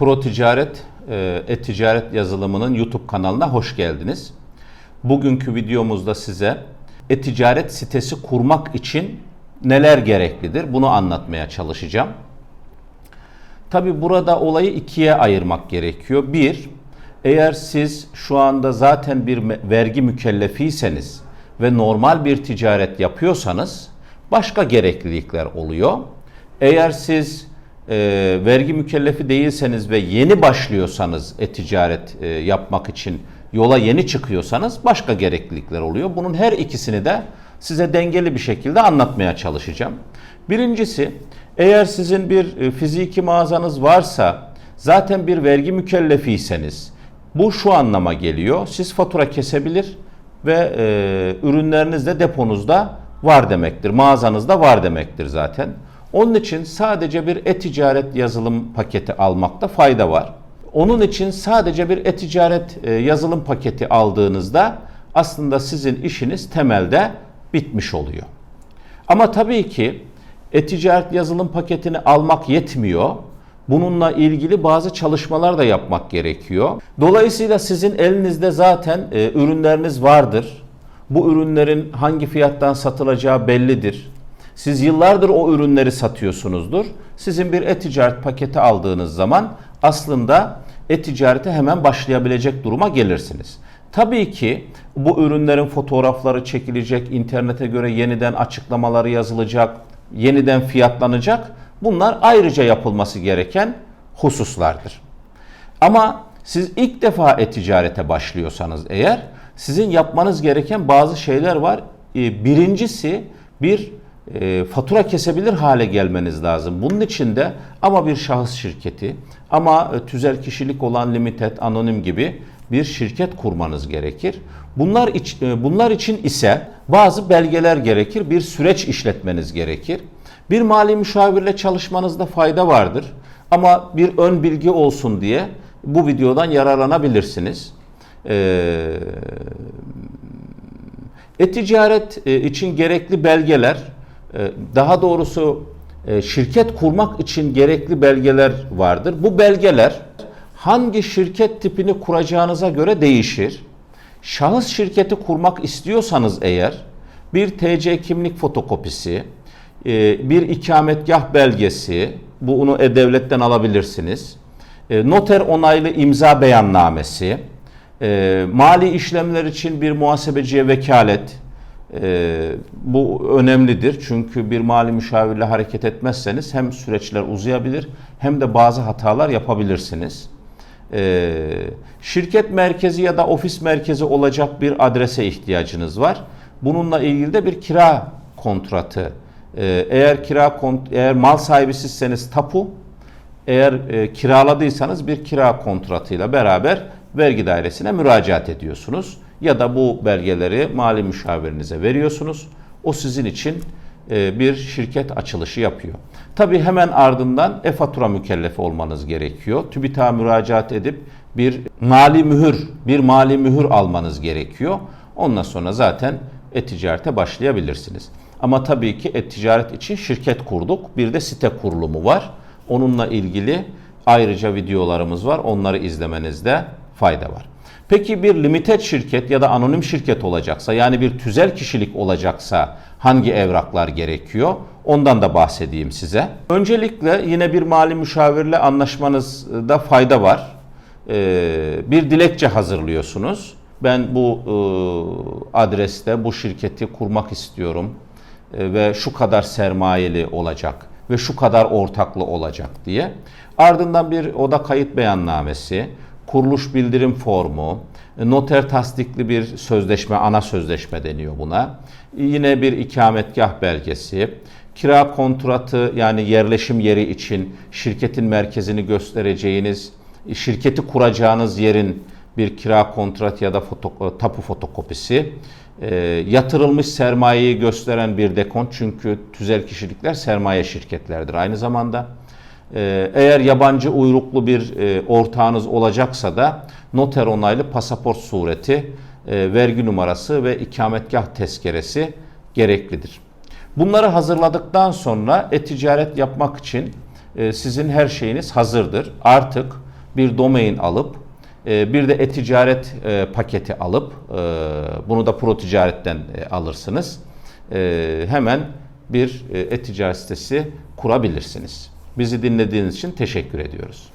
Pro Ticaret, e, E-Ticaret yazılımının YouTube kanalına hoş geldiniz. Bugünkü videomuzda size e-ticaret sitesi kurmak için neler gereklidir bunu anlatmaya çalışacağım. Tabi burada olayı ikiye ayırmak gerekiyor. Bir, eğer siz şu anda zaten bir vergi mükellefiyseniz ve normal bir ticaret yapıyorsanız başka gereklilikler oluyor. Eğer siz e, vergi mükellefi değilseniz ve yeni başlıyorsanız e-ticaret e, yapmak için yola yeni çıkıyorsanız başka gereklilikler oluyor. Bunun her ikisini de size dengeli bir şekilde anlatmaya çalışacağım. Birincisi eğer sizin bir e, fiziki mağazanız varsa zaten bir vergi mükellefiyseniz bu şu anlama geliyor. Siz fatura kesebilir ve e, ürünleriniz de deponuzda var demektir. Mağazanızda var demektir zaten. Onun için sadece bir e-ticaret yazılım paketi almakta fayda var. Onun için sadece bir e-ticaret e, yazılım paketi aldığınızda aslında sizin işiniz temelde bitmiş oluyor. Ama tabii ki e-ticaret yazılım paketini almak yetmiyor. Bununla ilgili bazı çalışmalar da yapmak gerekiyor. Dolayısıyla sizin elinizde zaten e, ürünleriniz vardır. Bu ürünlerin hangi fiyattan satılacağı bellidir. Siz yıllardır o ürünleri satıyorsunuzdur. Sizin bir e-ticaret paketi aldığınız zaman aslında e-ticarete hemen başlayabilecek duruma gelirsiniz. Tabii ki bu ürünlerin fotoğrafları çekilecek, internete göre yeniden açıklamaları yazılacak, yeniden fiyatlanacak. Bunlar ayrıca yapılması gereken hususlardır. Ama siz ilk defa e-ticarete başlıyorsanız eğer sizin yapmanız gereken bazı şeyler var. Ee, Birincisi bir e, fatura kesebilir hale gelmeniz lazım. Bunun için de ama bir şahıs şirketi ama e, tüzel kişilik olan limited, anonim gibi bir şirket kurmanız gerekir. Bunlar iç, e, bunlar için ise bazı belgeler gerekir, bir süreç işletmeniz gerekir. Bir mali müşavirle çalışmanızda fayda vardır. Ama bir ön bilgi olsun diye bu videodan yararlanabilirsiniz. Ee, e-ticaret e, için gerekli belgeler, daha doğrusu e, şirket kurmak için gerekli belgeler vardır. Bu belgeler hangi şirket tipini kuracağınıza göre değişir. Şahıs şirketi kurmak istiyorsanız eğer bir TC kimlik fotokopisi, e, bir ikametgah belgesi, bunu e-devletten alabilirsiniz. E, Noter onaylı imza beyannamesi, mali işlemler için bir muhasebeciye vekalet, e, bu önemlidir çünkü bir mali müşavirle hareket etmezseniz hem süreçler uzayabilir hem de bazı hatalar yapabilirsiniz. E, şirket merkezi ya da ofis merkezi olacak bir adrese ihtiyacınız var. Bununla ilgili de bir kira kontratı. E, eğer kira kont- eğer mal sahibisizseniz tapu, eğer e, kiraladıysanız bir kira kontratıyla beraber vergi dairesine müracaat ediyorsunuz. Ya da bu belgeleri mali müşavirinize veriyorsunuz. O sizin için e, bir şirket açılışı yapıyor. Tabi hemen ardından e-fatura mükellefi olmanız gerekiyor. TÜBİTAK'a müracaat edip bir mali mühür, bir mali mühür almanız gerekiyor. Ondan sonra zaten e-ticarete başlayabilirsiniz. Ama tabii ki e-ticaret için şirket kurduk. Bir de site kurulumu var. Onunla ilgili ayrıca videolarımız var. Onları izlemenizde fayda var. Peki bir limited şirket ya da anonim şirket olacaksa yani bir tüzel kişilik olacaksa hangi evraklar gerekiyor? Ondan da bahsedeyim size. Öncelikle yine bir mali müşavirle anlaşmanızda fayda var. Ee, bir dilekçe hazırlıyorsunuz. Ben bu e, adreste bu şirketi kurmak istiyorum e, ve şu kadar sermayeli olacak ve şu kadar ortaklı olacak diye. Ardından bir oda kayıt beyannamesi, kuruluş bildirim formu, noter tasdikli bir sözleşme, ana sözleşme deniyor buna. Yine bir ikametgah belgesi, kira kontratı yani yerleşim yeri için şirketin merkezini göstereceğiniz, şirketi kuracağınız yerin bir kira kontrat ya da foto, tapu fotokopisi, e, yatırılmış sermayeyi gösteren bir dekont çünkü tüzel kişilikler sermaye şirketlerdir aynı zamanda. E, eğer yabancı uyruklu bir e, ortağınız olacaksa da noter onaylı pasaport sureti, e, vergi numarası ve ikametgah tezkeresi gereklidir. Bunları hazırladıktan sonra e-ticaret yapmak için e, sizin her şeyiniz hazırdır. Artık bir domain alıp bir de e-ticaret paketi alıp bunu da Pro Ticaret'ten alırsınız. Hemen bir e-ticaret sitesi kurabilirsiniz. Bizi dinlediğiniz için teşekkür ediyoruz.